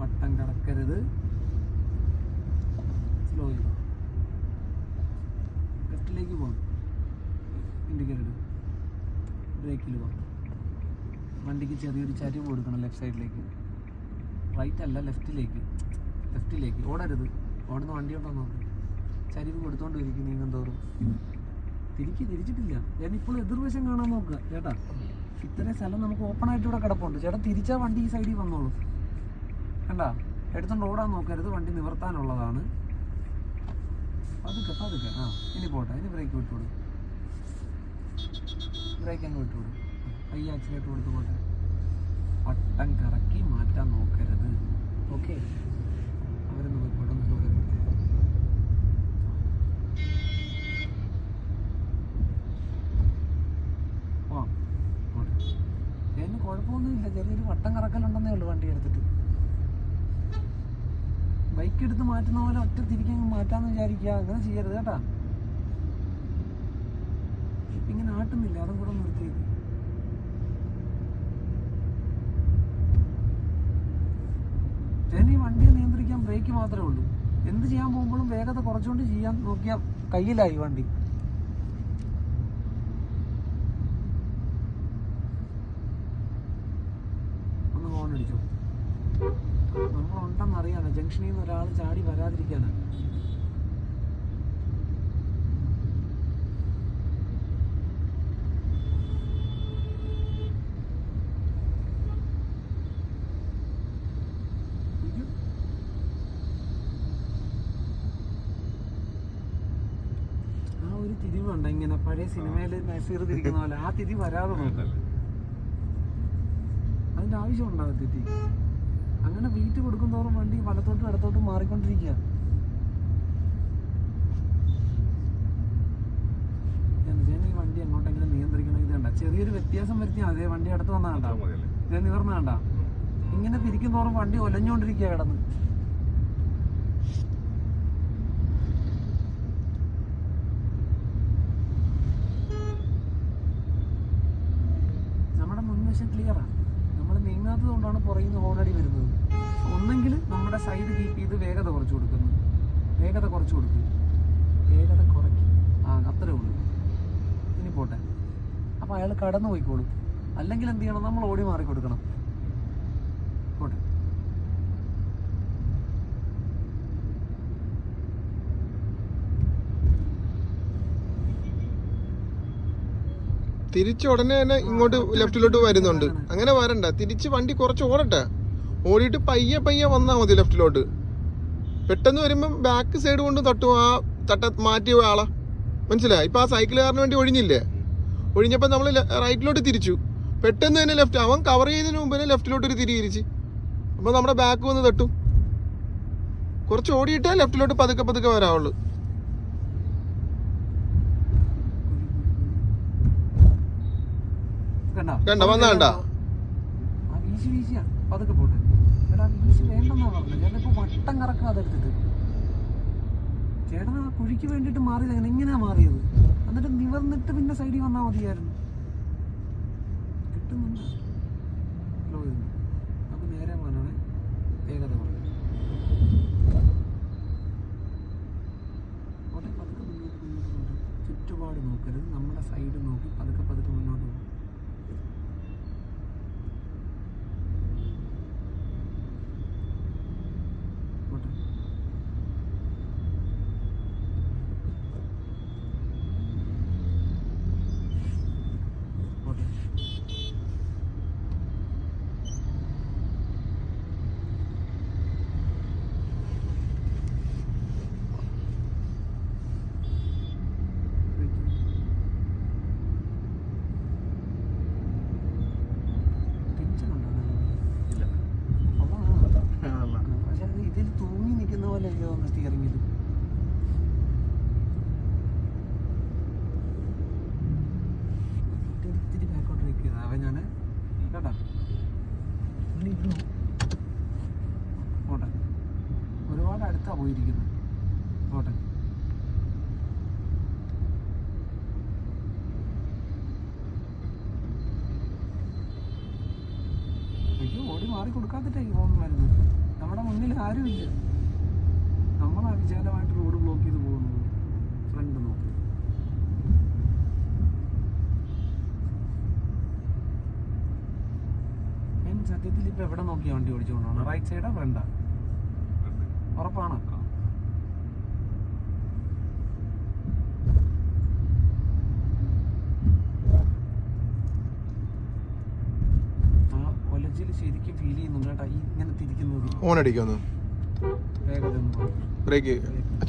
വട്ടം കടക്കരുത്. സ്ലോ ലെഫ്റ്റിലേക്ക് പോകണം ഇൻഡിക്കേറ്റർ ബ്രേക്കിൽ പോകണം വണ്ടിക്ക് ചെറിയൊരു ചരിവ് കൊടുക്കണം ലെഫ്റ്റ് സൈഡിലേക്ക് റൈറ്റ് അല്ല ലെഫ്റ്റിലേക്ക് ലെഫ്റ്റിലേക്ക് ഓടരുത്. ഓടുന്ന വണ്ടി ഉണ്ടോ നോക്ക്. ചരിവ് കൊടുത്തോണ്ട് ഇരിക്കും നീങ്ങും തോറും തിരിക്ക് തിരിച്ചിട്ടില്ല. ഞാൻ ഇപ്പോൾ എതിർവശം കാണാൻ നോക്കുക. ചേട്ടാ ഇത്രയും സ്ഥലം നമുക്ക് ഓപ്പൺ ആയിട്ട് ഇവിടെ കിടപ്പുണ്ട്. ചേട്ടാ തിരിച്ചാ വണ്ടി ഈ സൈഡിൽ വന്നോളൂ. കണ്ട? എടുത്തോണ്ട് ഓടാൻ നോക്കരുത്. വണ്ടി നിവർത്താനുള്ളതാണ്. പതുക്കെ പതുക്കെ. ആ ഇനി പോട്ടെ. ഇനി ബ്രേക്ക് വിട്ടുകൊടു ബ്രേക്ക് അങ്ങ് വിട്ടുകൊടു കൈ ആക്സിലേറ്റ് കൊടുത്ത് പോട്ടെ. വട്ടം കറക്കി മാറ്റാൻ നോക്കരുത്. ഓക്കെ അവർ പോവാം പോട്ടെ. ചേട്ടന് കുഴപ്പമൊന്നുമില്ല. ചെറിയൊരു വട്ടം കറക്കലുണ്ടെന്നേ ഉള്ളൂ വണ്ടി എടുത്തിട്ട്. ബൈക്ക് എടുത്ത് മാറ്റുന്ന പോലെ ഒറ്റ തിരിക്കാൻ മാറ്റാന്ന് വിചാരിക്കുക. അങ്ങനെ ചെയ്യരുത് കേട്ടാ. ഇങ്ങനെ ആട്ടുന്നില്ല. അതും കൂടെ നിർത്തിയത് ചേട്ടൻ ഈ വണ്ടിയെ നിയന്ത്രിക്കാൻ ബ്രേക്ക് മാത്രമേ ഉള്ളൂ. എന്ത് ചെയ്യാൻ പോകുമ്പോഴും വേഗത കുറച്ചുകൊണ്ട് ചെയ്യാൻ നോക്കിയാൽ കയ്യിലായി വണ്ടി. ഒന്ന് ഫോൺ അടിച്ചോ. നമ്മളുണ്ടെന്ന് അറിയാനോ ജംഗ്ഷനിൽ നിന്ന് ഒരാൾ ചാടി വരാതിരിക്കാനാ അയ്യോ. ആ ഒരു തിരിവുണ്ട് സിനിമയിൽ സിനിമയിൽ നസീർ തിരിക്കുന്ന പോലെ ആ തിരി വരാതെ നോക്കല്ലേ അതിന്റെ ആവശ്യം ഉണ്ടാവും തിരി അങ്ങനെ വീറ്റ് കൊടുക്കുന്നതോറും വണ്ടി വലത്തോട്ടും ഇടത്തോട്ടും മാറിക്കൊണ്ടിരിക്കുക ഈ വണ്ടി എങ്ങോട്ടെങ്കിലും നിയന്ത്രിക്കണം? ഇത് കണ്ട. ചെറിയൊരു വ്യത്യാസം വരുത്തിയാൽ അതേ വണ്ടി അടുത്ത് വന്നാണ്ടാ കണ്ട. ഇതേ നിവർന്ന കണ്ട. ഇങ്ങനെ തിരിക്കുന്നോറും വണ്ടി ഒലഞ്ഞോണ്ടിരിക്കുക കിടന്ന് നമ്മുടെ മുൻവശം ക്ലിയറാണ് നമ്മൾ കൊണ്ടാണ് പുറകിൽ നിന്ന് ഹോണടി വരുന്നത്. ഒന്നെങ്കിൽ നമ്മുടെ സൈഡ് കീപ്പ് ചെയ്ത് വേഗത കുറച്ച് കൊടുക്കുന്നു. വേഗത കുറച്ച് കൊടുക്കും. വേഗത കുറയ്ക്കും. ആ അത്രേ ഉള്ളൂ. ഇനി പോട്ടെ. അപ്പോൾ അയാൾ കടന്നു പോയിക്കോളും അല്ലെങ്കിൽ എന്ത് ചെയ്യണം? നമ്മൾ ഓടി മാറി കൊടുക്കണം പോട്ടെ തിരിച്ച് ഉടനെ തന്നെ ഇങ്ങോട്ട് ലെഫ്റ്റിലോട്ട് വരുന്നുണ്ട്. അങ്ങനെ വരണ്ട. തിരിച്ച് വണ്ടി കുറച്ച് ഓടട്ടെ. ഓടിയിട്ട് പയ്യെ പയ്യെ വന്നാൽ മതി ലെഫ്റ്റിലോട്ട്. പെട്ടെന്ന് വരുമ്പം ബാക്ക് സൈഡ് കൊണ്ട് തട്ടു. ആ തട്ട മാറ്റിയ ആളെ. മനസ്സിലായി? ഇപ്പൊ ആ സൈക്കിളുകാരന് വേണ്ടി ഒഴിഞ്ഞില്ലേ? ഒഴിഞ്ഞപ്പോൾ നമ്മൾ റൈറ്റിലോട്ട് തിരിച്ചു. പെട്ടെന്ന് തന്നെ ലെഫ്റ്റ് അവൻ കവർ ചെയ്തതിന് മുമ്പ് തന്നെ ലെഫ്റ്റിലോട്ട് ഒരു തിരി തിരിച്ച് അപ്പൊ നമ്മുടെ ബാക്ക് വന്ന് തട്ടും. കുറച്ച് ഓടിയിട്ടേ ലെഫ്റ്റിലോട്ട് പതുക്കെ പതുക്കെ വരാവുള്ളൂ. കണ്ടോ? വന്നാ കണ്ടോ? വീശി വീശിയാ പതുക്കെ പോട്ടെ. എടാ വീശി വേണ്ടെന്നാ പറഞ്ഞത്. വട്ടം കറക്കാം അതെടുത്തിട്ട്. ചേട്ടൻ ആ കുഴിക്ക് വേണ്ടിയിട്ട് മാറിയത് എങ്ങനെയാ ഇങ്ങനെയാ മാറിയത്. എന്നിട്ട് നിവർന്നിട്ട് പിന്നെ സൈഡിൽ വന്നാൽ മതിയായിരുന്നു. കിട്ടുന്നുണ്ട്. നമുക്ക് നേരെ പോകാനാണ്. ഏകത പറഞ്ഞത്. ചുറ്റുപാട് നോക്കരുത്. നമ്മുടെ സൈഡ് നോക്കി പതുക്കെ പതുക്കെ മുന്നോട്ട് പോകും പോട്ടെ പോട്ടെ ടെൻഷനുണ്ടോ അതാണ് പക്ഷെ അത് ഇതിൽ തൂങ്ങി നിൽക്കുന്ന പോലെ എനിക്ക് തോന്നുന്നു സ്റ്റിയറിംഗിൽ ഇത്തിരി ബാക്കോട്ട് വെക്കുക അവൻ ഞാൻ കേട്ടാ പുള്ളി ഇരുന്നു അടുത്താ പോയിരിക്കുന്നത് പോട്ടെ അയ്യോ ഓടി മാറി കൊടുക്കാത്തിട്ടേ ഈ ഫോൺ വരുന്നത് നമ്മുടെ മുന്നിൽ ആരുമില്ല. നമ്മളാ വിശാലമായിട്ട് റോഡ് ബ്ലോക്ക് ചെയ്ത് പോകുന്നത്. ഫ്രണ്ട് നോക്കി. ഞാൻ സത്യത്തിൽ ഇപ്പൊ എവിടെ നോക്കിയാ വണ്ടി ഓടിച്ചുകൊണ്ടാണ് റൈറ്റ് സൈഡാ ഫ്രണ്ടാ ഉറപ്പാണ്? ആ ബ്രേക്ക്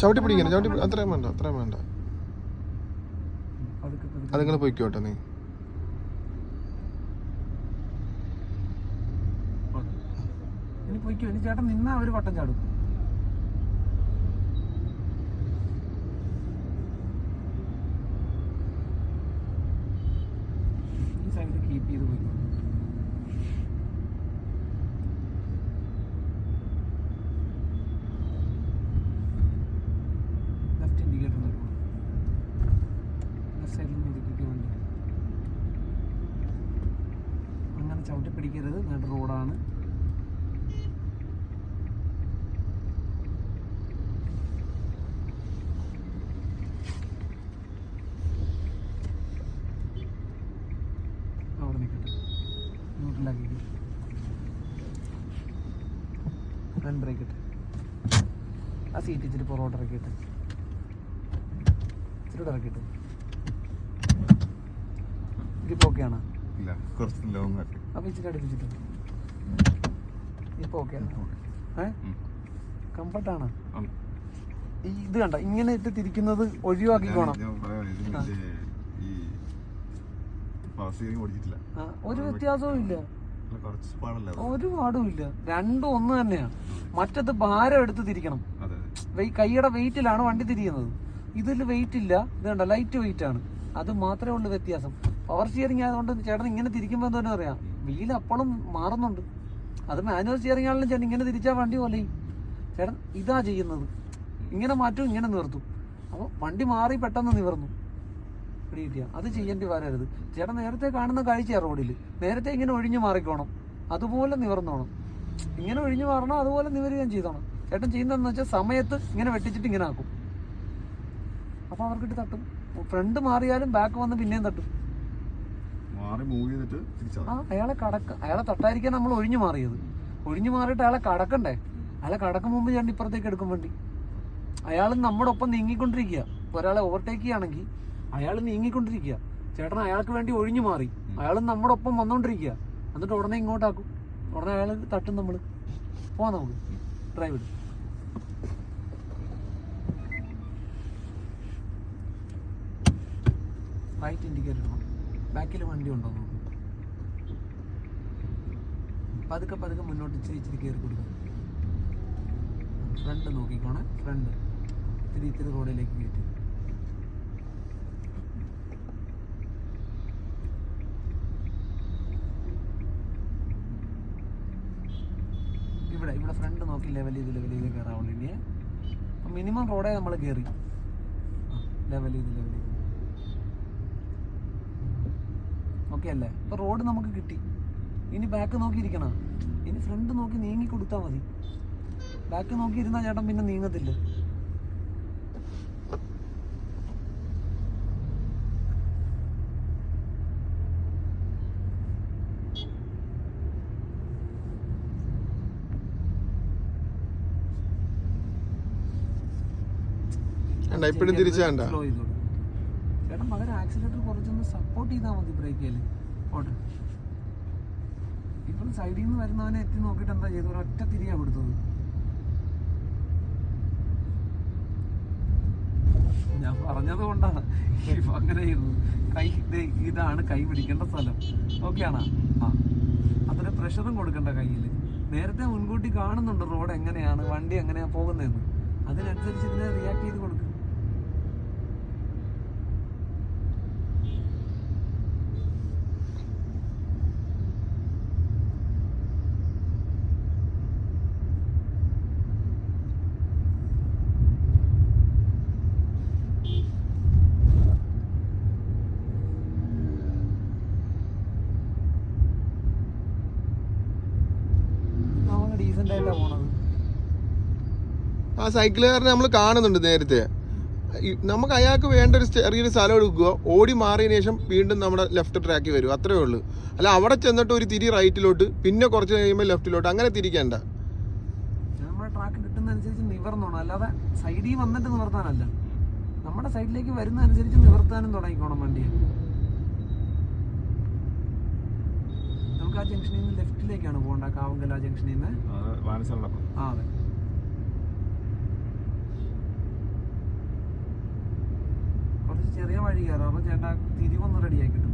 ചവിട്ടി പിടിക്കണം ചവിട്ടി അത്രയും വേണ്ട അത്രയും വേണ്ട. അതുങ്ങൾ പോയിക്കോട്ടെ നീ. ചേട്ടൻ നിന്നാ ഒരു വട്ടം ചാടും ഈ സൈഡ് കീപ്പ് ചെയ്ത് പോയിക്കോ ലെഫ്റ്റ് ഇൻഡിക്കേറ്റർ നോക്കണം ലെഫ്റ്റ് സൈഡിൽ നിന്ന് ഒതുക്കിക്കോ വണ്ടി അങ്ങനെ ചവിട്ടി പിടിക്കരുത് നല്ല റോഡാണ്. അവിടെ നിൽക്കട്ടെ ബ്രേക്ക് ആ സീറ്റ് ഇച്ചിരി പുറകോട്ട് ഇറക്കിയിട്ട് ഇച്ചിരി ഇറക്കിയിട്ട് ഇതിപ്പോൾ ഓക്കെയാണ് ഇല്ല കുറച്ച് ലോങ് ആക്കി. അപ്പോൾ ഇച്ചിരി അടുപ്പിച്ചിട്ടുണ്ട് ഇപ്പോൾ ഓക്കെ ഏ? കംഫർട്ടാണ് ഇത് കണ്ട ഇങ്ങനെ ഇട്ട് തിരിക്കുന്നത് ഒഴിവാക്കിക്കോണം പറയാം, ഒരു വ്യത്യാസവും ഇല്ല. ഒരു പാടും ഇല്ല. രണ്ടും ഒന്ന് തന്നെയാ. മറ്റത് ഭാരം എടുത്ത് തിരിക്കണം. കൈയുടെ വെയിറ്റിലാണ് വണ്ടി തിരിയുന്നത്. ഇതിൽ വെയിറ്റ് ഇല്ല. ഇത് കണ്ട ലൈറ്റ് വെയിറ്റ് ആണ്. അത് മാത്രമേ ഉള്ളൂ വ്യത്യാസം. പവർ സ്റ്റിയറിംഗ് ആയതുകൊണ്ട് ചേട്ടൻ ഇങ്ങനെ തിരിക്കുമ്പോൾ എന്താ അറിയാം വീൽ അപ്പോഴും മാറുന്നുണ്ട്. അത് മാനുവൽ സ്റ്റിയറിംഗ് ആണെങ്കിലും ചേട്ടൻ ഇങ്ങനെ തിരിച്ചാൽ വണ്ടി പോലെ. ചേട്ടൻ ഇതാ ചെയ്യുന്നത്. ഇങ്ങനെ മാറ്റും ഇങ്ങനെ നിർത്തും. അപ്പോൾ വണ്ടി മാറി പെട്ടെന്ന് നിവർന്നു. പിടികിട്ടിയ അത് ചെയ്യേണ്ടി വരരുത്. ചേട്ടൻ നേരത്തെ കാണുന്ന കാഴ്ചയാണ് റോഡിൽ. നേരത്തെ ഇങ്ങനെ ഒഴിഞ്ഞു മാറിക്കോണം. അതുപോലെ നിവർന്നോണം. ഇങ്ങനെ ഒഴിഞ്ഞു മാറണം അതുപോലെ നിവരുകയും ചെയ്തോണം. ചേട്ടൻ ചെയ്യുന്നതെന്ന് വെച്ചാൽ സമയത്ത് ഇങ്ങനെ വെട്ടിച്ചിട്ട് ഇങ്ങനെ ആക്കും. അപ്പോൾ അവർക്കിട്ട് തട്ടും. ഫ്രണ്ട് മാറിയാലും ബാക്ക് വന്ന് പിന്നെയും തട്ടും. മാറി മൂവ് ചെയ്തിട്ട് ആ അയാളെ കടക്ക അയാളെ തട്ടായിരിക്കാൻ നമ്മൾ ഒഴിഞ്ഞു മാറിയത്. ഒഴിഞ്ഞു മാറിയിട്ട് അയാളെ കടക്കണ്ടേ? അയാളെ കടക്കും മുമ്പ് ഞാൻ ഇപ്പുറത്തേക്ക് എടുക്കും വേണ്ടി. അയാൾ നമ്മുടെ ഒപ്പം നീങ്ങിക്കൊണ്ടിരിക്കുക ഒരാളെ ഓവർടേക്ക് ചെയ്യുകയാണെങ്കിൽ അയാൾ നീങ്ങിക്കൊണ്ടിരിക്കുക. ചേട്ടൻ അയാൾക്ക് വേണ്ടി ഒഴിഞ്ഞു മാറി. അയാൾ നമ്മുടെ ഒപ്പം വന്നോണ്ടിരിക്കുക. എന്നിട്ട് ഉടനെ ഇങ്ങോട്ടാക്കും. ഉടനെ അയാൾ തട്ടും നമ്മൾ പോവാം നമുക്ക്. ഡ്രൈവ് ഇടും റൈറ്റ് ഇൻഡിക്കേറ്റർ ബാക്കിൽ വണ്ടി ഉണ്ടോ നോക്കും. പതുക്കെ പതുക്കെ മുന്നോട്ട് ഇച്ചിരി ഇച്ചിരി കയറി കൊടുക്കും. ഫ്രണ്ട് നോക്കിക്കോണേ ഫ്രണ്ട് ഇത്തിരി ഇത്തിരി റോഡിലേക്ക് കയറ്റി. ഇവിടെ ഇവിടെ ഫ്രണ്ട് നോക്കി ലെവൽ ചെയ്ത് ലെവൽ ചെയ്ത് കയറാവുള്ളൂ ഇനി മിനിമം റോഡേ നമ്മൾ കയറി. ലെവൽ ചെയ്ത് ലെവൽ ചെയ്ത്. ഓക്കെ അല്ലേ? അപ്പോൾ റോഡ് നമുക്ക് കിട്ടി. ഇനി ബാക്ക് നോക്കിയിരിക്കണം. ഇനി ഫ്രണ്ട് നോക്കി നീങ്ങി കൊടുത്താൽ മതി. ബാക്ക് നോക്കി ഇരുന്നാൽ ചേട്ടൻ പിന്നെ നീങ്ങത്തില്ല. ഇപ്പോഴും തിരിച്ചു വേണ്ട. ചേട്ടൻ പകരം ആക്സിലേറ്റർ കുറച്ചൊന്ന് സപ്പോർട്ട് ചെയ്താൽ മതി ബ്രേക്കിൽ ഓട്ടെ ഇപ്പോൾ സൈഡിൽ നിന്ന് വരുന്നവനെ എത്തി നോക്കിയിട്ട് എന്താ ചെയ്തു ഒരൊറ്റ തിരിയാണ് കൊടുത്തത്. ഞാൻ പറഞ്ഞത് കൊണ്ടാണ് അങ്ങനെ ചെയ്തത്. കൈ ഇതാണ് കൈ പിടിക്കേണ്ട സ്ഥലം. ഓക്കെയാണോ ആ. അത്ര പ്രഷറും കൊടുക്കണ്ട കയ്യിൽ നേരത്തെ മുൻകൂട്ടി കാണുന്നുണ്ട് റോഡ് എങ്ങനെയാണ് വണ്ടി എങ്ങനെയാണ് പോകുന്നതെന്ന്. അതിനനുസരിച്ച് ഇതിനെ റിയാക്ട് ചെയ്ത് കൊടുക്കും ഡീസന്റ് ആയിട്ടാ പോണത് ആ സൈക്കിളുകാരനെ നമ്മൾ കാണുന്നുണ്ട് നേരത്തെ. നമുക്ക് അയാൾക്ക് വേണ്ട ഒരു ചെറിയൊരു സ്ഥലം എടുക്കുക. ഓടി മാറിയതിന് ശേഷം വീണ്ടും നമ്മുടെ ലെഫ്റ്റ് ട്രാക്കിൽ വരും. അത്രേ ഉള്ളൂ. അല്ല അവിടെ ചെന്നിട്ട് ഒരു തിരി റൈറ്റിലോട്ട് പിന്നെ കുറച്ച് കഴിയുമ്പോൾ ലെഫ്റ്റിലോട്ട്. അങ്ങനെ തിരിക്കണ്ട. ട്രാക്ക് കിട്ടുന്ന അനുസരിച്ച് നിവർന്നോണം അല്ലാതെ സൈഡിൽ വന്നിട്ട് നിവർത്താനല്ല. നമ്മുടെ സൈഡിലേക്ക് നിവർത്താനും തുടങ്ങിക്കോണം വണ്ടിയെ. നമുക്ക് ആ ജംഗ്ഷനിൽ നിന്ന് ലെഫ്റ്റിലേക്കാണ് പോകേണ്ട കാവുങ്കല ജംഗ്ഷനിൽ നിന്ന്. ആ അതെ. കുറച്ച് ചെറിയ വഴി കയറാം അപ്പൊ ചേട്ടാ തിരിവൊന്ന് റെഡിയാക്കി കിട്ടും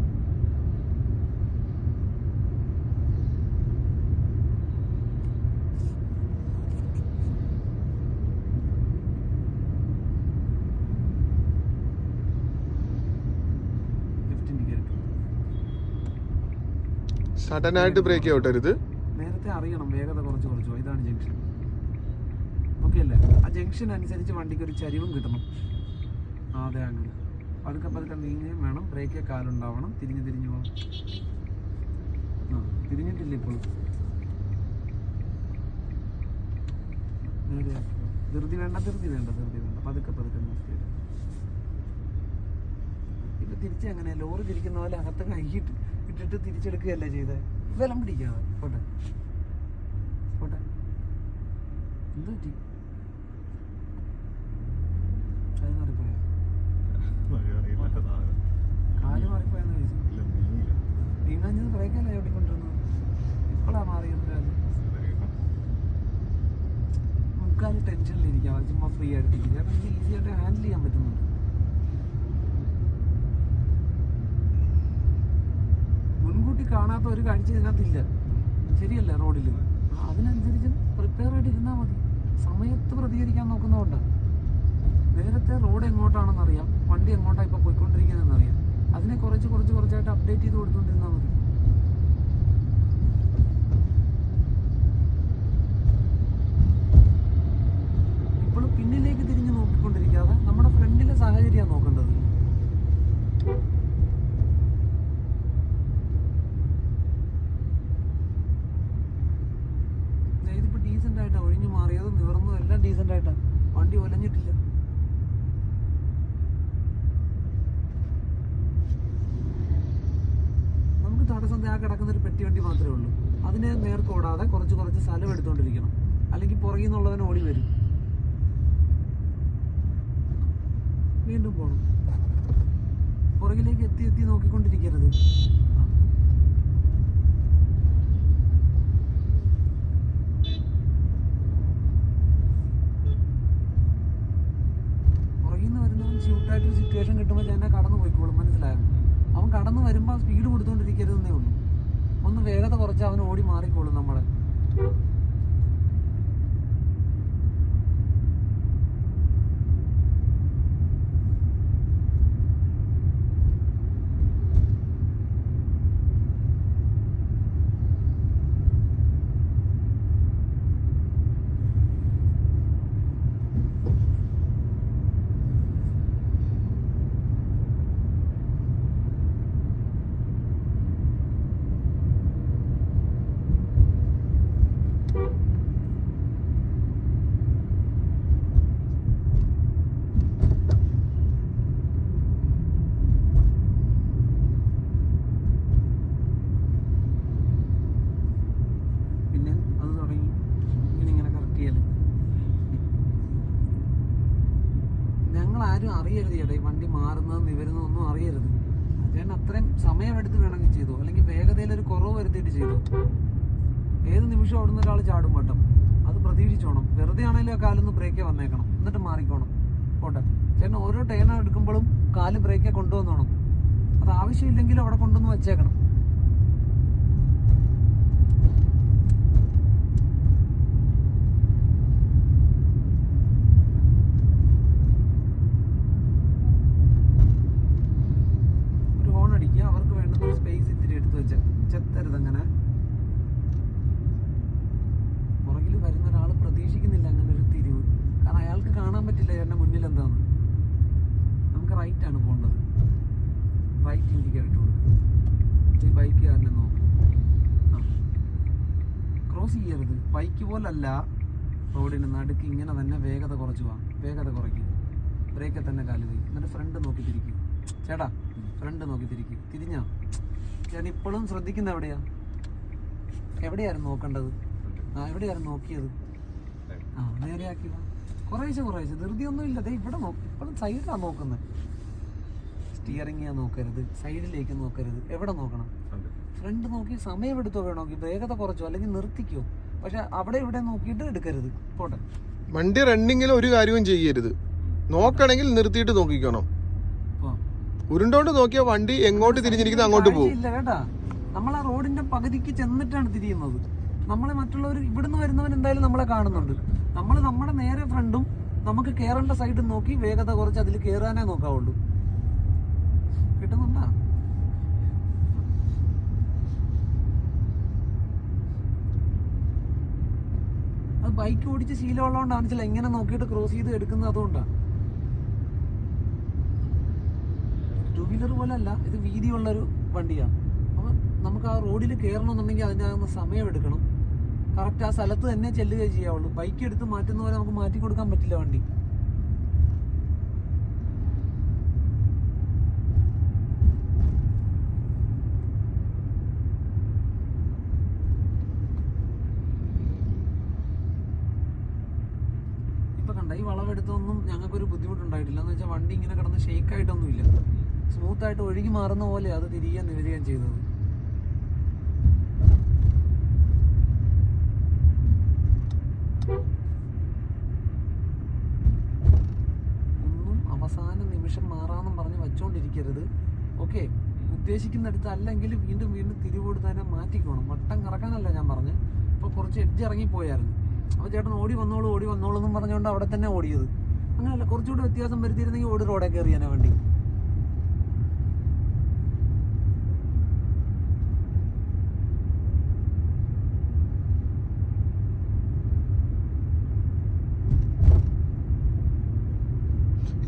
സഡനായിട്ട് ബ്രേക്ക് ഔട്ടരുത് നേരത്തെ അറിയണം. വേഗത കുറച്ച് കുറച്ചോ. ഇതാണ് ജംഗ്ഷൻ ഓക്കെ അല്ലേ? ആ ജംഗ്ഷൻ അനുസരിച്ച് വണ്ടിക്ക് ഒരു ചരിവും കിട്ടണം. അതെ അങ്ങനെ. പതുക്കെ പതുക്കെ നീങ്ങുകയും വേണം. ബ്രേക്ക് കാലുണ്ടാവണം. തിരിഞ്ഞ് തിരിഞ്ഞു പോകണം. ആ തിരിഞ്ഞിട്ടില്ല ആക്കുക. ധൃതി വേണ്ട ധൃതി വേണ്ട ധൃതി വേണ്ട. പതുക്കെ പതുക്കെ നിർത്തി ഇപ്പൊ തിരിച്ച് അങ്ങനെ ലോറി തിരിക്കുന്ന പോലെ അകത്ത് കൈയിട്ട് ഇട്ടിട്ട് തിരിച്ചെടുക്കുകയല്ല ചെയ്തത് ബലം പിടിക്കാതെ പോട്ടെ. പോട്ടെ. എന്ത് പറ്റി കൈ മാറിപ്പോയോ കാൽ മാറിപ്പോയെന്ന് ചോദിച്ചു നീങ്ങാഞ്ഞത് ബ്രേക്കല്ലേ ഓടിക്കൊണ്ടിരുന്നത് ഇപ്പോഴാ മാറിയത് കാൽ മുക്കാൽ ടെൻഷനിലിരിക്കാം ചുമ്മാ ഫ്രീ ആയിട്ട് ഇരിക്കുക കാരണം എനിക്ക് ഈസി ആയിട്ട് ഹാൻഡിൽ ചെയ്യാൻ പറ്റുന്നുണ്ട്. മുൻകൂട്ടി കാണാത്ത ഒരു കാഴ്ച ഇതിനകത്തില്ല. ശരിയല്ല റോഡിൽ അതിനനുസരിച്ച് പ്രിപ്പയർ ആയിട്ട് ഇരുന്നാൽ മതി. സമയത്ത് പ്രതികരിക്കാൻ നോക്കുന്നതുകൊണ്ടാണ് നേരത്തെ റോഡ് എങ്ങോട്ടാണെന്ന് അറിയാം വണ്ടി എങ്ങോട്ടാണ് ഇപ്പോൾ പോയിക്കൊണ്ടിരിക്കുന്നതെന്ന് അറിയാം അതിനെ കുറച്ച് കുറച്ച് കുറച്ചായിട്ട് അപ്ഡേറ്റ് ചെയ്ത് കൊടുത്തുകൊണ്ടിരുന്നാൽ മതി ഇപ്പോഴും പിന്നിലേക്ക് തിരിഞ്ഞ് നോക്കിക്കൊണ്ടിരിക്കാതെ നമ്മുടെ സാഹചര്യം നോക്കേണ്ടത്. ആയിട്ടാ ഒഴിഞ്ഞു മാറിയതും. എല്ലാം ആയിട്ടാ. വണ്ടി ഒലഞ്ഞിട്ടില്ല. നമുക്ക് ആ കിടക്കുന്ന പെട്ടി വണ്ടി മാത്രമേ ഉള്ളൂ. അതിനെ നേർക്ക് ഓടാതെ കുറച്ച് കുറച്ച് സ്ഥലം എടുത്തുകൊണ്ടിരിക്കണം അല്ലെങ്കിൽ പുറകിൽ നിന്നുള്ളവൻ ഓടി വരും. വീണ്ടും പോകണം പുറകിലേക്ക് എത്തി എത്തി നോക്കിക്കൊണ്ടിരിക്കരുത്. ച്യൂട്ടായിട്ടൊരു സിറ്റുവേഷൻ കിട്ടുമ്പോൾ തന്നെ കടന്നു പോയിക്കോളും മനസ്സിലായോ? അവൻ കടന്നു വരുമ്പോൾ സ്പീഡ് കൊടുത്തോണ്ടിരിക്കരുതെന്നേ ഉള്ളൂ. ഒന്ന് വേഗത കുറച്ച് അവൻ ഓടി മാറിക്കോളും നമ്മളെ പിന്നെ അത് തുടങ്ങി ഇങ്ങനെ ഇങ്ങനെ കറക്റ്റ് ചെയ്യൽ ഞങ്ങൾ ആരും അറിയരുത് ചേട്ടാ ഈ വണ്ടി മാറുന്നത് അറിയരുത് ചേട്ടൻ അത്രയും സമയമെടുത്ത് വേണമെങ്കിൽ ചെയ്തു. അല്ലെങ്കിൽ വേഗതയിൽ ഒരു കുറവ് വരുത്തിയിട്ട് ചെയ്തു. ഏത് നിമിഷം അവിടുന്ന് ഒരാൾ ചാടും വട്ടം അത് പ്രതീക്ഷിച്ചോണം. വെറുതെ ആണെങ്കിലും ആ കാലൊന്ന് ബ്രേക്കേ വന്നേക്കണം. എന്നിട്ട് മാറിക്കോണം. പോട്ടെ. ചേട്ടൻ ഓരോ ടേൺ എടുക്കുമ്പോഴും കാൽ ബ്രേക്കേ കൊണ്ടുവന്നോണം. അത് ആവശ്യമില്ലെങ്കിലും അവിടെ കൊണ്ടുവന്ന് വെച്ചേക്കണം ഒരു ഹോൺ അടിക്കുക അവർക്ക് വേണ്ടുന്ന ഒരു സ്പേസ് ഇത്തിരി എടുത്ത് വെച്ച ചെത്തരുത് അങ്ങനെ പുറകിൽ വരുന്ന ഒരാൾ പ്രതീക്ഷിക്കുന്നില്ല അങ്ങനെ ഒരു തിരിവ് കാരണം അയാൾക്ക് കാണാൻ പറ്റില്ല ചേട്ടന്റെ മുന്നിൽ എന്താന്ന് നമുക്ക് റൈറ്റ് ആണ് പോകേണ്ടത് റൈറ്റ് ഇൻഡിക്കേറ്റർ ഇട്ട് കൊടുക്കുക ഈ ബൈക്കുകാരനെ നോക്കും ആ ക്രോസ് ക്രോസ് ചെയ്യരുത് ബൈക്ക് പോലല്ല റോഡിന് നടുക്ക് ഇങ്ങനെ തന്നെ വേഗത വാ പോവാം വേഗത കുറയ്ക്കും. ബ്രേക്കിൽ തന്നെ കാൽ പോയി എന്നിട്ട് ഫ്രണ്ട് നോക്കി തിരിക്കും. ചേട്ടാ ഫ്രണ്ട് നോക്കി തിരിക്കും. തിരിഞ്ഞാ? ഞാൻ ഇപ്പോഴും ശ്രദ്ധിക്കുന്ന എവിടെയാ? എവിടെയായിരുന്നു നോക്കേണ്ടത്? ആ എവിടെയായിരുന്നു നോക്കിയത്? ആ നേരെയാക്കി വാ. കുറേശ്ശെ കുറേശ്ശെ. ധൃതിയൊന്നും ഇല്ല. ദേ ഇവിടെ നോക്കി. ഇപ്പോഴും സൈഡിലാണ് നോക്കുന്നത് സ്റ്റിയറിംഗ് നോക്കരുത്. സൈഡിലേക്ക് നോക്കരുത്. എവിടെ നോക്കണം? ഫ്രണ്ട് നോക്കി സമയം സമയമെടുത്തോ വേണമെങ്കിൽ വേഗത കുറച്ചോ? അല്ലെങ്കിൽ നിർത്തിക്കോ? പക്ഷെ അവിടെ ഇവിടെ നോക്കിയിട്ട് എടുക്കരുത്. പോട്ടെ. വണ്ടി റണ്ണിങ്ങിൽ ഒരു കാര്യവും ചെയ്യരുത്. നോക്കണമെങ്കിൽ നിർത്തിയിട്ട് നോക്കിക്കണം. ഉരുണ്ടോണ്ട് നോക്കിയാൽ വണ്ടി എങ്ങോട്ട് തിരിഞ്ഞിരിക്കുന്നു അങ്ങോട്ട് പോകും. ഇല്ല കേട്ടാ. നമ്മൾ ആ റോഡിന്റെ പകുതിക്ക് ചെന്നിട്ടാണ് തിരിയുന്നത്. നമ്മളെ മറ്റുള്ളവർ ഇവിടുന്ന് വരുന്നവൻ എന്തായാലും നമ്മളെ കാണുന്നുണ്ട്. നമ്മൾ നമ്മുടെ നേരെ ഫ്രണ്ടും നമുക്ക് കയറേണ്ട സൈഡും നോക്കി വേഗത കുറച്ച് അതിൽ കയറാനേ നോക്കാവുള്ളൂ. കിട്ടുന്നുണ്ടാ അത് ബൈക്ക് ഓടിച്ച് ശീലമുള്ളതുകൊണ്ടാണ് ചില എങ്ങനെ നോക്കിയിട്ട് ക്രോസ് ചെയ്ത് എടുക്കുന്നത് അതുകൊണ്ടാണ് ടു വീലർ പോലെ അല്ല ഇത് വീതിയുള്ളൊരു വണ്ടിയാണ്. അപ്പം നമുക്ക് ആ റോഡിൽ കയറണമെന്നുണ്ടെങ്കിൽ അതിനകത്ത് സമയം എടുക്കണം. കറക്റ്റ് ആ സ്ഥലത്ത് തന്നെ ചെല്ലുകയും ചെയ്യാവുള്ളൂ. ബൈക്ക് എടുത്ത് മാറ്റുന്ന പോലെ നമുക്ക് മാറ്റി കൊടുക്കാൻ പറ്റില്ല വണ്ടി ഇപ്പൊ കണ്ട ഈ വളവെടുത്തൊന്നും ഞങ്ങൾക്കൊരു ബുദ്ധിമുട്ടുണ്ടായിട്ടില്ല എന്ന് വെച്ചാൽ വണ്ടി ഇങ്ങനെ കിടന്ന് ഷേക്ക് ആയിട്ടൊന്നുമില്ല സ്മൂത്ത് ആയിട്ട് ഒഴുകി മാറുന്ന പോലെ അത് തിരികെ നിവരുകയും ചെയ്തത്. ഒന്നും അവസാന നിമിഷം മാറാന്നും പറഞ്ഞ് വച്ചോണ്ടിരിക്കരുത്. ഓക്കെ ഉദ്ദേശിക്കുന്നിടത്ത് അല്ലെങ്കിൽ വീണ്ടും വീണ്ടും തിരിവോട് തന്നെ മാറ്റിക്കോണം. വട്ടം കറക്കാനല്ല ഞാൻ പറഞ്ഞ് ഇപ്പോൾ കുറച്ച് എഡ്ജ് ഇറങ്ങിപ്പോയായിരുന്നു. അപ്പോൾ ചേട്ടൻ ഓടി വന്നോളൂ ഓടി വന്നോളൂ എന്നും പറഞ്ഞുകൊണ്ട് അവിടെ തന്നെ ഓടിയത്. അങ്ങനെയല്ല കുറച്ചുകൂടി വ്യത്യാസം വരുത്തിയിരുന്നെങ്കിൽ ഓട് റോഡേ അറിയാനാ വണ്ടി.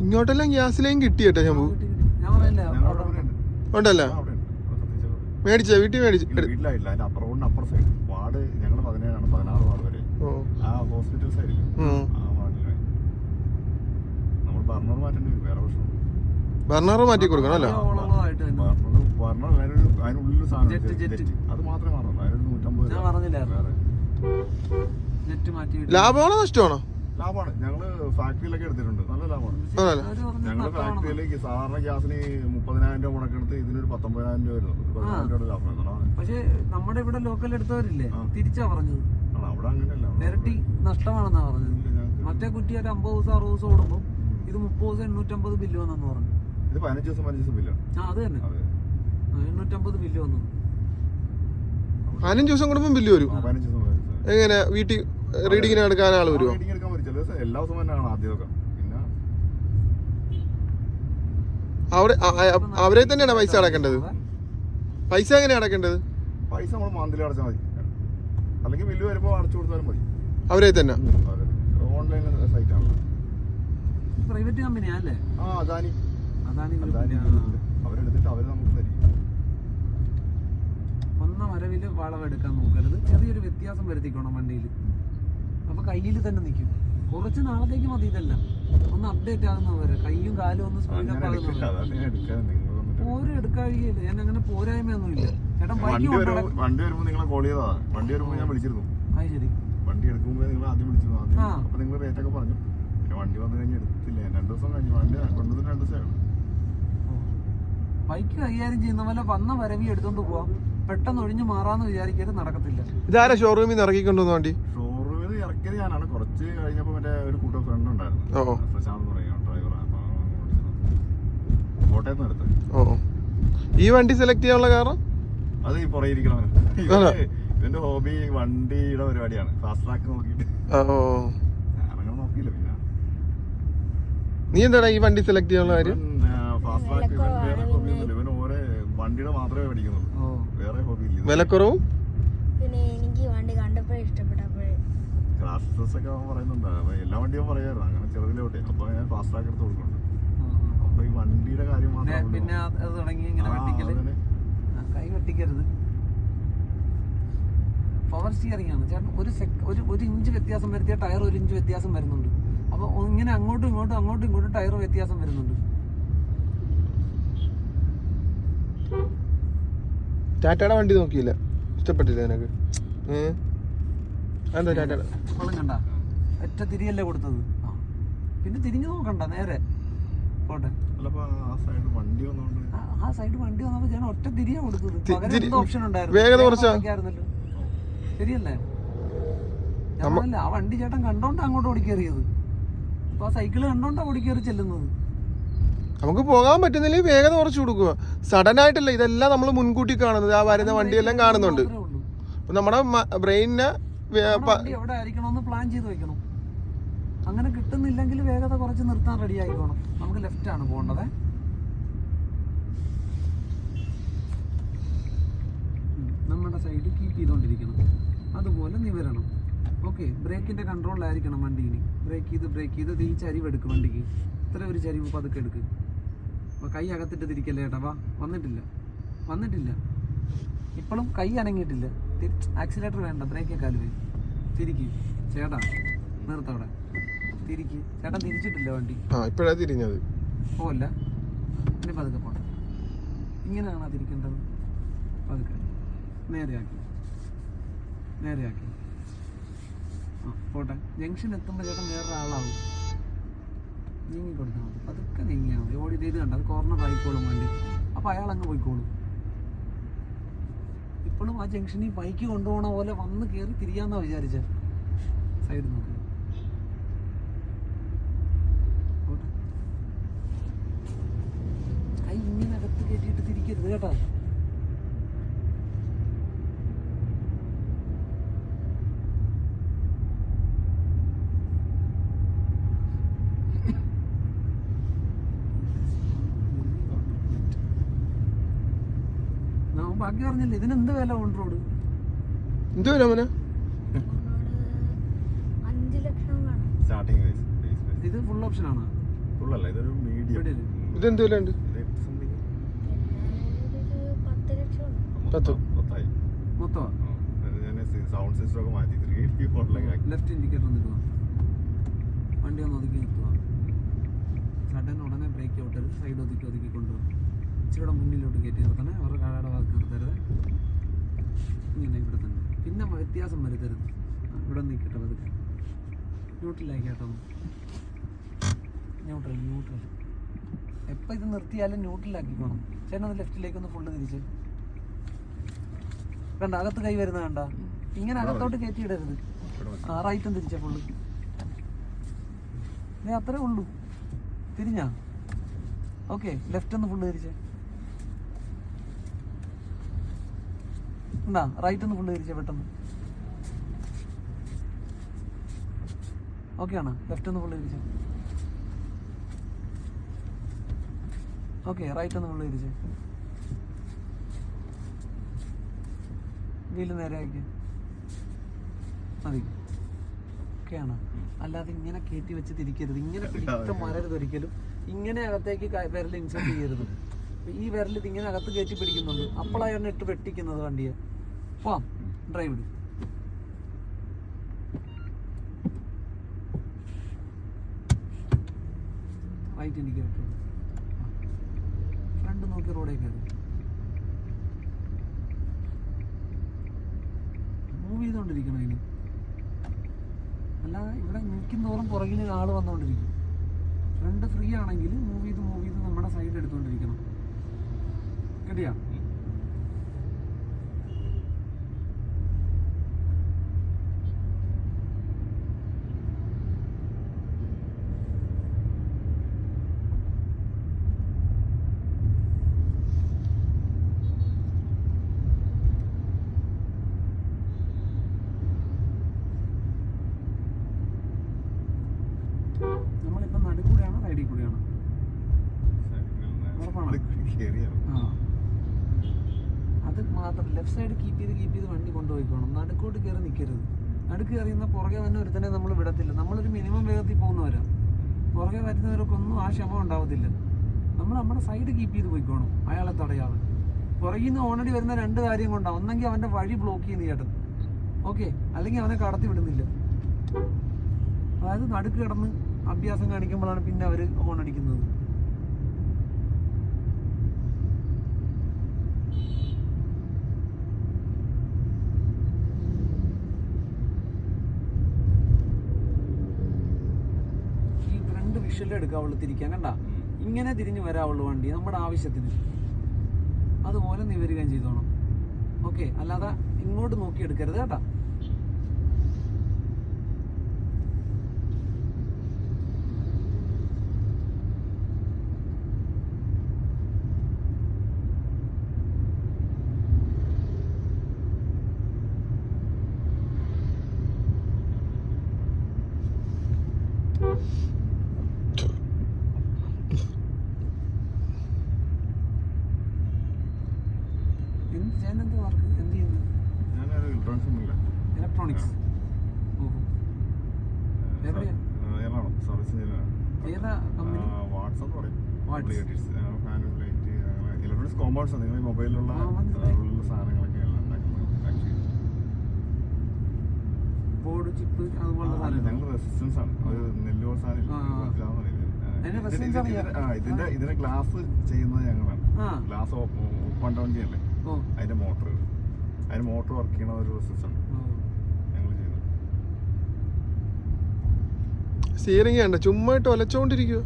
ഇങ്ങോട്ടെല്ലാം ഗ്യാസ് ലൈൻ കിട്ടിയേട്ടാ ഞാൻ കിട്ടി, കേട്ടോ. ഞാൻ. ഉണ്ടല്ലോ. മേടിച്ച വീട്ടിൽ മേടിച്ചു. ഇല്ല, വീട്ടിലായില്ല അതിന്റെ അപ്പുറം സൈഡ്. വാർഡ് ഞങ്ങൾ പതിനേഴാണ് പതിനാറ് വാർഡ് വരെ. ആ ഹോസ്പിറ്റൽ സൈഡിൽ ഉം. ആ വാർഡിലായി നമ്മൾ ബർണർ മാറ്റേണ്ടി വരും. വേറെ പ്രശ്നം ബർണർ മാറ്റി കൊടുക്കണം അല്ലേ? ഓളമായിട്ട് തന്നെ. ബർണർ ബർണർ അതിനൊരു അതിനുള്ളിൽ സാധനം ജെറ്റ്, ഉണ്ട്. ജെറ്റ്. ജെറ്റ്. അത് മാത്രമേ മാറുള്ളൂ അതിനൊരു നൂറ്റമ്പത് ഞാൻ രൂപ. പറഞ്ഞില്ലായിരുന്നു. നെറ്റ് മാറ്റി ലാഭമാണോ നഷ്ടമാണോ? ലാഭമാണ്. ഞങ്ങൾ ഫാക്ടറിയിലൊക്കെ എടുത്തിട്ടുണ്ട്. നല്ല ലാഭമാണ്. ഞങ്ങൾ. ഫാക്ടറിയിലേക്ക് സാധാരണ ഗ്യാസിന് മുപ്പതിനായിരം രൂപ മുടക്കെടുത്ത് ഇതിനൊരു പത്തൊമ്പതിനായിരം രൂപ വരുന്നുണ്ട് പതിനായിരം രൂപ ലാഭം പക്ഷെ നമ്മുടെ ഇവിടെ ലോക്കൽ എടുത്തവരില്ലേ. തിരിച്ചാ പറഞ്ഞത്. അവിടെ അങ്ങനെയല്ല. ഇരട്ടി നഷ്ടമാണെന്നാ പറഞ്ഞത്. മറ്റേ കുറ്റി ഒരു അമ്പത് ദിവസം അറുപത് ദിവസം ഓടുമ്പോൾ ഇത് മുപ്പത് ദിവസം എണ്ണൂറ്റമ്പത് ബില്ല് വന്നെന്ന് പറഞ്ഞു. ഇത് പതിനഞ്ച് ദിവസം പതിനഞ്ച് ദിവസം ബില്ലാണ് ആ അത് തന്നെ. ആ, എണ്ണൂറ്റമ്പത് ബില്ല് വന്നു. പതിനഞ്ച് ദിവസം കൂടുമ്പോൾ ബില്ല് വരും. ആ, പതിനഞ്ച് ദിവസം പതിനഞ്ച് ദിവസം എങ്ങനെ? വീട്ടിൽ റീഡിങ്ങിന് എടുക്കാൻ ആൾ വരുമോ റീഡിങ് എടുക്കാൻ പറ്റും ചില ദിവസം എല്ലാ ദിവസവും തന്നെയാണ് ആദ്യമൊക്കെ. പിന്നെ അവിടെ ആ- അവരെ തന്നെയാണ് പൈസ അടക്കേണ്ടത്? പൈസ എങ്ങനെയാണ് അടക്കേണ്ടത്? പൈസ നമ്മൾ മന്ത്ലി അടച്ചാൽ മതി. അല്ലെങ്കിൽ ബില്ല് വരുമ്പോൾ അടച്ചു കൊടുത്താലും മതി. അവരെ തന്നെ. ഓൺലൈൻ സൈറ്റ് ആണല്ലോ പ്രൈവറ്റ് കമ്പനിയാ അല്ലേ? ആ അദാനി. അദാനി അവരെടുത്തിട്ട് അവർ നമുക്ക് തരും. ഒന്ന വരവിൽ വളവെടുക്കാൻ നോക്കരുത്. ചെറിയൊരു വ്യത്യാസം വരുത്തിക്കണം വണ്ടിയിൽ അപ്പൊ കയ്യിൽ തന്നെ നിൽക്കും കുറച്ച് നാളത്തേക്ക് മതി ഇതല്ല. ഒന്ന് അപ്ഡേറ്റ് ആകുന്ന കയ്യും കൈയും കാലും ഒന്ന് സ്പീഡപ്പ് അങ്ങനെ അപ്പ് ആകുന്ന എടുക്കില്ല വരെ. അതാണ് ഞാൻ എടുക്കാൻ നിങ്ങൾ വന്നിട്ട് പോരും എടുക്കാഴികയില്ല ഞാൻ അങ്ങനെ പോരായ്മയൊന്നുമില്ല ചേട്ടൻ ബൈക്ക് വണ്ടി വരും വരുമ്പോൾ നിങ്ങളെ കോൾ ചെയ്തതാ. വണ്ടി വരുമ്പോൾ ഞാൻ വിളിച്ചിരുന്നു. ശരി. വണ്ടി എടുക്കുമ്പോൾ നിങ്ങൾ ആദ്യം വിളിച്ചിരുന്നു. ആദ്യം അപ്പോൾ അപ്പൊ നിങ്ങൾ റേറ്റ് ഒക്കെ പറഞ്ഞു. പിന്നെ വണ്ടി വന്നു കഴിഞ്ഞ് എടുത്തില്ല? രണ്ടു ദിവസം കഴിഞ്ഞു വണ്ടി കൊണ്ടുവന്നിട്ട് രണ്ട് ദിവസം ബൈക്ക് കൈകാര്യം ചെയ്യുന്ന പോലെ വന്ന വരവി എടുത്തോണ്ട് പോവാം. പെട്ടെന്ന് ഒഴിഞ്ഞു മാറാന്ന് വിചാരിക്കരുത് നടക്കത്തില്ല. ഇതാരാ ഷോറൂമിൽ നിന്ന് ഇറക്കിക്കൊണ്ടുവന്ന വണ്ടി? ഷോറൂമിൽ നിന്ന് ഇറക്കിയത് ഞാനാണ്. കുറച്ച് കഴിഞ്ഞപ്പോൾ മറ്റേ ഒരു കൂട്ട ഫ്രണ്ട് ഉണ്ടായിരുന്നു. പ്രശാന്ത് എന്ന് പറയുക ഡ്രൈവറാണ് കോട്ടയത്ത് നിന്ന് എടുത്തത്. ഓ. ഈ വണ്ടി സെലക്ട് ചെയ്യാനുള്ള കാരണം? അത് ഈ പുറകെ ഇരിക്കണവന്? ഇവന്റെ ഹോബി വണ്ടിയുടെ പരിപാടിയാണ്. ഫാസ്റ്റ് ട്രാക്ക് നോക്കിയിട്ട്. ഓ ഞാനങ്ങനെ നോക്കിയില്ല പിന്നെ നീ എന്താടാ ഈ വണ്ടി സെലക്ട് ചെയ്യാനുള്ള കാര്യം? വണ്ടിയുടെ മാത്രമേ പഠിക്കുന്നുള്ളൂ വേറെ ഹോബി ഇല്ല. വിലക്കുറവും? പിന്നെ എനിക്ക് വണ്ടി കണ്ടപ്പോഴേ ഇഷ്ടപ്പെട്ടപ്പോഴേ. ഒക്കെ അവൻ പറയുന്നുണ്ട്. അപ്പൊ എല്ലാ വണ്ടിയും അങ്ങനെ ചെറുതിലോട്ടെ അപ്പൊ ഞാൻ ഫാസ്റ്റ് ട്രാക്ക് എടുത്ത് കൊടുക്കുന്നുണ്ട്. ആ, ആ. അപ്പൊ ഈ വണ്ടിയുടെ കാര്യം മാത്രം പിന്നെ അത് തുടങ്ങി ഇങ്ങനെ വെട്ടിക്കൽ. കൈ വെട്ടിക്കരുത്. പവർ സ്റ്റിയറിംഗ് ആണ്. ചേട്ടൻ ഒരു ഒരു ഒരു ഇഞ്ച് വ്യത്യാസം വരുത്തിയ ടയർ ഒരു ഇഞ്ച് വ്യത്യാസം വരുന്നുണ്ട്. അപ്പോൾ ഇങ്ങനെ അങ്ങോട്ടും ഇങ്ങോട്ടും അങ്ങോട്ടും ഇങ്ങോട്ടും ടയർ വ്യത്യാസം വരുന്നുണ്ട്. ടാറ്റയുടെ വണ്ടി നോക്കിയില്ല. ഇഷ്ടപ്പെട്ടില്ല നിനക്ക്? ഏഹ് എന്താ ടാറ്റയുടെ വെള്ളം കണ്ട. ഒറ്റ തിരിയല്ലേ കൊടുത്തത്. പിന്നെ തിരിഞ്ഞു നോക്കണ്ട നേരെ. പോട്ടെ. ആ സൈഡ് വണ്ടി വന്നോണ്ട്. ആ- ആ സൈഡ് വണ്ടി വന്നപ്പോ ഞാൻ ഒറ്റ തിരിയാ കൊടുത്തത്. ഓപ്ഷൻ ഉണ്ടായിരുന്നു. ശരിയല്ലേ ആ വണ്ടി ചേട്ടൻ കണ്ടോണ്ട് അങ്ങോട്ട് ഓടിക്കേറിയത്. അപ്പൊ സൈക്കിൾ സൈക്കിൾ കണ്ടോണ്ടാ ഓടിക്കേറി ചെല്ലുന്നത്. നമുക്ക് പോകാൻ പറ്റുന്നില്ലെങ്കിൽ വേഗത കുറച്ച് കൊടുക്കുക. സഡൻ ആയിട്ടല്ല ഇതെല്ലാം നമ്മൾ മുൻകൂട്ടി കാണുന്നത്. ആ വരുന്ന വണ്ടിയെല്ലാം കാണുന്നുണ്ട്. മാത്രമേ നമ്മുടെ ബ്രെയിനിനെ എവിടെ ആയിരിക്കണമെന്ന് പ്ലാൻ ചെയ്ത് വെക്കണം. അങ്ങനെ കിട്ടുന്നില്ലെങ്കിൽ വേഗത കുറച്ച് നിർത്താൻ റെഡി ആയിക്കോണം. നമുക്ക് ലെഫ്റ്റ് ആണ് പോകേണ്ടത്. നമ്മുടെ സൈഡ് കീപ്പ് ചെയ്തുകൊണ്ടിരിക്കണം അതുപോലെ നിവരണം. ഓക്കെ ബ്രേക്കിന്റെ കൺട്രോളിലായിരിക്കണം വണ്ടി ഇനി. ബ്രേക്ക് ചെയ്ത് ബ്രേക്ക് ചെയ്ത് ഈ ചരിവ് എടുക്ക് വണ്ടിക്ക്. ഇത്ര ഒരു ചരിവ് പതുക്കെ എടുക്ക്. കൈ അകത്തിട്ട് തിരിക്കല്ലേ ചേട്ടാ വാ വന്നിട്ടില്ല. വന്നിട്ടില്ല. ഇപ്പോഴും കൈ അനങ്ങിയിട്ടില്ല. ആക്സിലേറ്റർ വേണ്ട ബ്രേക്കേ കാൽ പോയി തിരിക്ക്. ചേട്ടാ നിർത്തവിടെ തിരിക്ക്. ചേട്ടൻ തിരിച്ചിട്ടില്ല വണ്ടി. ആ ഇപ്പോഴാ തിരിഞ്ഞത്. പോവല്ല ഇനി പതുക്കെ പോട്ടെ ഇങ്ങനെയാണോ തിരിക്കേണ്ടത്? പതുക്കെ. നേരെയാക്കി. നേരെയാക്കി. പോട്ടെ. ജംഗ്ഷൻ എത്തുമ്പോൾ ചേട്ടൻ വേറൊരാളാവും നീങ്ങി കൊടുത്താൽ മതി. പതുക്കെ നീങ്ങിയാൽ മതി. ഓടി ചെയ്ത് കണ്ട? അത് കോർണർ ആയിക്കോളും വണ്ടി. അപ്പോൾ അയാൾ അങ്ങ് പോയിക്കോളും. ഇപ്പോഴും ആ ജംഗ്ഷനിൽ ബൈക്ക് കൊണ്ടുപോകണ പോലെ വന്ന് കയറി തിരിയാന്നാ വിചാരിച്ച. സൈഡ് നോക്കി. കൈ ഇങ്ങനെ അകത്ത് കയറ്റിയിട്ട് തിരിക്കരുത് കേട്ടാ. ഞാൻ പറഞ്ഞില്ല ഇതിന് എന്ത് വില ഓൺ റോഡ് എന്ത് വില മോനെ? ഇത് ഫുൾ ഓപ്ഷൻ ആണ്. ഫുൾ അല്ല ഇതൊരു മീഡിയം ഇത്? ഇതെന്ത് വില ഉണ്ട്? പത്ത്. മൊത്തമാ? സൗണ്ട് സിസ്റ്റം ഒക്കെ മാറ്റി ലെഫ്റ്റ് ഇൻഡിക്കേറ്റർ നിൽക്കുക വണ്ടി ഒന്ന് ഒതുക്കി നിർത്തുക സഡൻ ഉടനെ ബ്രേക്ക് ഔട്ടർ സൈഡ് ഒതുക്കി ഒതുക്കി കൊണ്ടുപോകും ഇച്ചിരി മുന്നിലോട്ട് കയറ്റി നിർത്തണേ. അവരുടെ കാടയുടെ ഭാഗത്ത് നിർത്തരുത് ഇങ്ങനെ ഇവിടെ തന്നെ. പിന്നെ വ്യത്യാസം വരുത്തരുത്. ഇവിടെ നിൽക്കട്ടെ പതുക്കെ. ന്യൂട്രലാക്കി കേട്ടോ. ന്യൂട്രൽ ന്യൂട്രൽ എപ്പോൾ ഇത് നിർത്തിയാലും ന്യൂട്രലാക്കിക്കോണം ചേട്ടൻ ഒന്ന് ലെഫ്റ്റിലേക്ക് ഒന്ന് ഫുള്ള് തിരിച്ച്. കണ്ട? അകത്ത് കൈ വരുന്ന കണ്ട? ഇങ്ങനെ അകത്തോട്ട് കയറ്റി ഇടരുത്. ഇവിടെ ആ റൈറ്റും തിരിച്ച ഫുള്ള് അത്രേ ഉള്ളൂ. തിരിഞ്ഞാ? ഓക്കെ ലെഫ്റ്റ് ഒന്ന് ഫുള്ള് തിരിച്ചേ. എന്താ റൈറ്റ് ഒന്ന് ഫുള്ള് തിരിച്ചേ പെട്ടെന്ന്. ഓക്കെ ആണോ? ലെഫ്റ്റ് ഒന്ന് ഫുള്ള് തിരിച്ചേ ഓക്കെ റൈറ്റ് ഒന്ന് ഫുള്ള് തിരിച്ചേ വീൽ നേരെ ആക്കി. മതി. ഒക്കെയാണ് അല്ലാതെ ഇങ്ങനെ കയറ്റി വെച്ച് തിരിക്കരുത്. ഇങ്ങനെ പിടിക്കം മരരുത് ഒരിക്കലും. ഇങ്ങനെ അകത്തേക്ക് വിരൽ ഇൻസേർട്ട് ചെയ്യരുത്. ഈ വിരൽ ഇത് ഇങ്ങനെ അകത്ത് കയറ്റി പിടിക്കുന്നുണ്ട്. അപ്പോഴാണ് ഇട്ട് വെട്ടിക്കുന്നത് വണ്ടിയെ. പോവാം. ഡ്രൈവ് ഇടും. റൈറ്റ് ഫ്രണ്ട് നോക്കി റോഡേ കയറി മൂവ് ചെയ്തുകൊണ്ടിരിക്കണം ഇനി. അല്ലാതെ ഇവിടെ നിൽക്കുന്നതോറും പുറകിൽ ആൾ വന്നുകൊണ്ടിരിക്കും ഫ്രണ്ട് ഫ്രീ ആണെങ്കിൽ മൂവ് ചെയ്ത് മൂവ് ചെയ്ത് നമ്മുടെ സൈഡ് എടുത്തുകൊണ്ടിരിക്കണം കേട്ടിയാ നമ്മളിപ്പം നടുക്കൂടെയാണോ സൈഡിൽ കൂടെയാണോ ഉറപ്പാണോ? കേറിയാണ് ആ അത് ലെഫ്റ്റ് സൈഡ് കീപ്പ് ചെയ്ത് കീപ്പ് ചെയ്ത് വണ്ടി കൊണ്ടുപോയിക്കോണം. നടുക്കോട്ട് കയറി നിൽക്കരുത് നടുക്ക് കയറിയുന്ന പുറകെ വന്ന ഒരുത്തനെ നമ്മൾ വിടത്തില്ല. നമ്മളൊരു മിനിമം വേഗത്തിൽ പോകുന്നവരാ. പുറകെ വരുന്നവർക്കൊന്നും ആ ക്ഷമ ഉണ്ടാവത്തില്ല. നമ്മൾ നമ്മുടെ സൈഡ് കീപ്പ് ചെയ്ത് പോയിക്കോണം അയാളെ തടയാതെ. പുറകിൽ നിന്ന് ഓൾറെഡി വരുന്ന രണ്ട് കാര്യം കൊണ്ടാണ് ഒന്നെങ്കിൽ അവന്റെ വഴി ബ്ലോക്ക് ചെയ്യുന്ന ചേട്ടൻ. ഓക്കെ അല്ലെങ്കിൽ അവനെ കടത്തി വിടുന്നില്ല. അതായത് നടുക്ക് കിടന്ന് അഭ്യാസം കാണിക്കുമ്പോഴാണ് പിന്നെ അവർ ഹോൺ അടിക്കുന്നത്. ഈ ഫ്രണ്ട് വിഷ്വൽ എടുക്കാവുള്ളൂ തിരിക്കാൻ കണ്ട? ഇങ്ങനെ തിരിഞ്ഞു വരാവുള്ളൂ വണ്ടി നമ്മുടെ ആവശ്യത്തിന്. അതുപോലെ നിവരുകയും വരികയും ചെയ്തോണം ഓക്കെ അല്ലാതെ ഇങ്ങോട്ട് നോക്കി എടുക്കരുത് കേട്ടാ എന്ത് ചെയ്യാൻ എന്താ വർക്ക് എന്ത് ചെയ്യുന്നു ഞാനൊരു ഇലക്ട്രോണിക്സ് കമ്പനിയില്ല ഇലക്ട്രോണിക്സ് ഓഹോ എവിടെയാ? എറണാകുളം സർവീസ് എഞ്ചിനീയറാണ് ഏതാ കമ്പനി വാട്സപ്പ് പറയും Watts. ഇലക്ട്രോണിക്സ് കോമ്പൗണ്ട്സ് നിങ്ങൾ ഈ മൊബൈലിലുള്ള ആ, മനസ്സിലായി. ഉള്ള സാധനങ്ങളൊക്കെയാണ് ഉണ്ടാക്കുന്നത് ആക്ച്വലി ബോർഡ് ചിപ്പ് അതുപോലുള്ള റെസിസ്റ്റൻസ് ആണ്. സാധനം ഇതിന്റെ- ഗ്ലാസ് ചെയ്യുന്നത് ഞങ്ങളാണ്. ഗ്ലാസ് ഓപ്പൺ ഡൗൺ ചെയ്യല്ലേ? അതിന്റെ മോട്ടർ അതിന് മോട്ടർ വർക്ക് ചെയ്യണ ഒരു റെസിസ്റ്റൻസ് ആണ്. സ്റ്റിയറിംഗ് കണ്ട ചുമ്മാ ഇട്ട് ഒലച്ചോണ്ടിരിക്കുക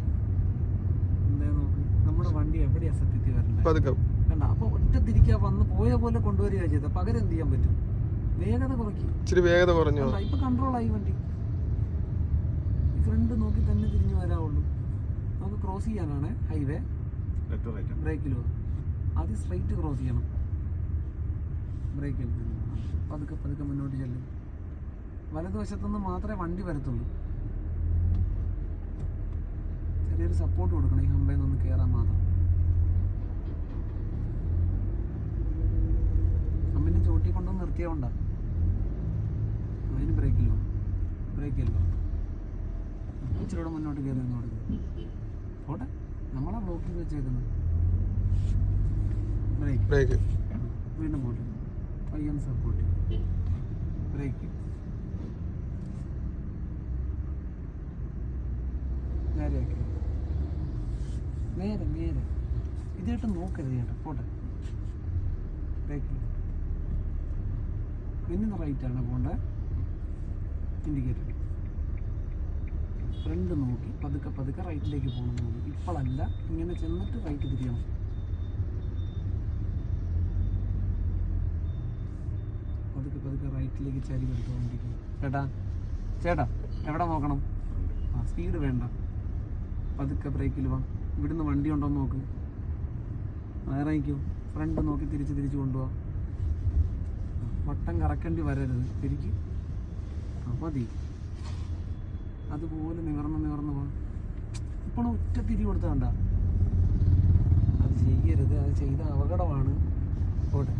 എന്തേ നോക്ക് നമ്മുടെ വണ്ടി എവിടെയാ സത്യത്തിൽ അപ്പൊ ഒറ്റ തിരിക്കാ വന്ന് പോയ പോലെ കൊണ്ടുവരിക ചെയ്തത് പകരം എന്ത് ചെയ്യാൻ പറ്റും? വേഗത കുറയ്ക്കും. ഇച്ചിരി വേഗത കുറഞ്ഞു. ഇപ്പൊ കൺട്രോൾ ആയി വണ്ടി. ഫ്രണ്ട് നോക്കി തന്നെ തിരിഞ്ഞു വരാവുള്ളൂ. നമുക്ക് ക്രോസ് ചെയ്യാനാണ് ഹൈവേ ബ്രേക്കിലോ ആദ്യം സ്ട്രൈറ്റ് ക്രോസ് ചെയ്യണം. ബ്രേക്കിൽ പതുക്കെ പതുക്കെ മുന്നോട്ട് ചെല്ലും. വലതുവശത്തുനിന്ന് മാത്രമേ വണ്ടി വരത്തുള്ളൂ. ചെറിയൊരു സപ്പോർട്ട് കൊടുക്കണം ഈ ഹമ്പയിൽ നിന്ന് കയറാൻ മാത്രം. ചോട്ടി ഉണ്ടോ അതിന് ബ്രേക്കിലോ ബ്രേക്കിലോ ഇച്ചിരി കൂടെ മുന്നോട്ട് കയറി കൊടുക്കും പോട്ടെ. നമ്മളാ ബ്ലോക്ക് വെച്ചേക്കുന്നത് ബ്രേക്ക് ബ്രേക്ക് വീണ്ടും പോട്ടെ. പയ്യൻ സപ്പോർട്ട് ബ്രേക്ക് നേരെയാക്കി. നേരെ നേരെ. ഇതായിട്ട് നോക്കരുത് ചേട്ടാ പോട്ടെ. ബ്രേക്ക് പിന്നെ റൈറ്റാണ് പോണ്ടേ ഇൻഡിക്കേറ്റർ ഫ്രണ്ട് നോക്കി പതുക്കെ പതുക്കെ റൈറ്റിലേക്ക് പോകണം നോക്കി ഇപ്പോഴല്ല ഇങ്ങനെ ചെന്നിട്ട് റൈറ്റ് തിരിയണം. പതുക്കെ പതുക്കെ റൈറ്റിലേക്ക് ചരി എടുത്ത് വണ്ടിക്ക് ചേട്ടാ ചേട്ടാ എവിടെ നോക്കണം? ആ സ്പീഡ് വേണ്ട. പതുക്കെ ബ്രേക്കിൽ വാ. ഇവിടുന്ന് വണ്ടി ഉണ്ടോ നോക്ക്. വേറെ ഫ്രണ്ട് നോക്കി തിരിച്ച് തിരിച്ച് കൊണ്ടുപോവാ വട്ടം കറക്കേണ്ടി വരരുത് തിരിക്ക് ആ മതി. അതുപോലെ നിവർന്ന് നിവർന്ന് പോകണം ഇപ്പോഴും ഒറ്റ തിരി കൊടുത്ത കണ്ട. അത് ചെയ്യരുത് അത് ചെയ്ത അപകടമാണ്. പോട്ടെ.